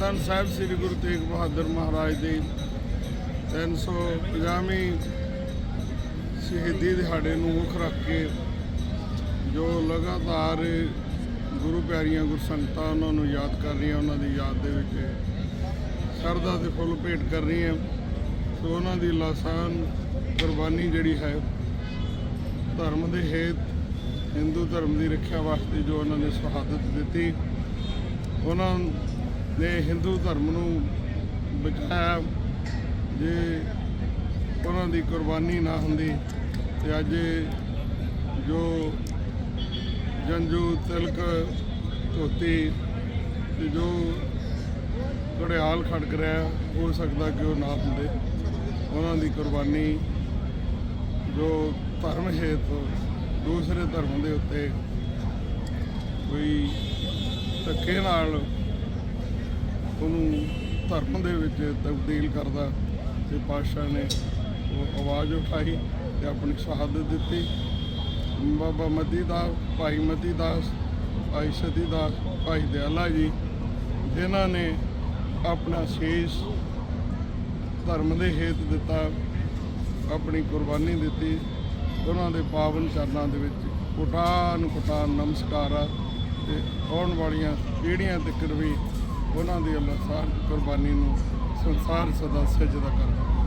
ਧੰਨ ਸਾਹਿਬ ਸ੍ਰੀ ਗੁਰੂ ਤੇਗ ਬਹਾਦਰ ਮਹਾਰਾਜ ਦੀ 350ਵੀਂ ਸ਼ਹੀਦੀ ਦਿਹਾੜੇ ਨੂੰ ਮੁੱਖ ਰੱਖ ਕੇ ਜੋ ਲਗਾਤਾਰ ਗੁਰੂ ਪਿਆਰੀਆਂ ਗੁਰਸੰਗਤਾਂ ਉਹਨਾਂ ਨੂੰ ਯਾਦ ਕਰ ਰਹੀਆਂ, ਉਹਨਾਂ ਦੀ ਯਾਦ ਦੇ ਵਿੱਚ ਸ਼ਰਧਾ ਦੇ ਫੁੱਲ ਭੇਟ ਕਰ ਰਹੀਆਂ। ਸੋ ਉਹਨਾਂ ਦੀ ਲਾਸਾਨ ਕੁਰਬਾਨੀ ਜਿਹੜੀ ਹੈ, ਧਰਮ ਦੇ ਹੇਤ, ਹਿੰਦੂ ਧਰਮ ਦੀ ਰੱਖਿਆ ਵਾਸਤੇ ਜੋ ਉਹਨਾਂ ਨੇ ਸ਼ਹਾਦਤ ਦਿੱਤੀ, ਉਹਨਾਂ ਨੇ ਹਿੰਦੂ ਧਰਮ ਨੂੰ ਬਚਾਇਆ। ਜੇ ਉਹਨਾਂ ਦੀ ਕੁਰਬਾਨੀ ਨਾ ਹੁੰਦੀ, ਤੇ ਅੱਜ ਜੋ ਜੰਜੂ ਤਿਲਕ ਧੋਤੀ ਤੇ ਜੋ ਘੜਿਆਲ ਖੜਕ ਰਿਹਾ, ਹੋ ਸਕਦਾ ਕਿ ਉਹ ਨਾ ਹੁੰਦੇ। ਉਹਨਾਂ ਦੀ ਕੁਰਬਾਨੀ ਜੋ ਧਰਮ ਹੇਤ ਦੂਸਰੇ ਧਰਮ ਦੇ ਉੱਤੇ ਕੋਈ ਧੱਕੇ ਨਾਲ ਉਹਨੂੰ ਧਰਮ ਦੇ ਵਿੱਚ ਤਬਦੀਲ ਕਰਦਾ ਤੇ ਪਾਤਸ਼ਾਹ ਨੇ ਉਹ ਆਵਾਜ਼ ਉਠਾਈ ਤੇ ਆਪਣੀ ਸ਼ਹਾਦਤ ਦਿੱਤੀ। ਬਾਬਾ ਮਤੀ ਦਾਸ, ਭਾਈ ਮਤੀ ਦਾਸ, ਭਾਈ ਸਤੀ ਦਾਸ, ਭਾਈ ਦਿਆਲਾ ਜੀ, ਜਿਨ੍ਹਾਂ ਨੇ ਆਪਣਾ ਸੇਸ਼ ਧਰਮ ਦੇ ਹੇਤ ਦਿੱਤਾ, ਆਪਣੀ ਕੁਰਬਾਨੀ ਦਿੱਤੀ, ਉਹਨਾਂ ਦੇ ਪਾਵਨ ਚਰਨਾਂ ਦੇ ਵਿੱਚ ਕੋਟਾਨ ਕੋਟਾਨ ਨਮਸਕਾਰ ਆ ਤੇ ਆਉਣ ਵਾਲੀਆਂ ਪੀੜ੍ਹੀਆਂ ਤੱਕ ਵੀ ਉਹਨਾਂ ਦੀ ਅਲਸਾਨ ਕੁਰਬਾਨੀ ਨੂੰ ਸੰਸਾਰ ਸਦਾ ਸਜਦਾ ਕਰਦਾ।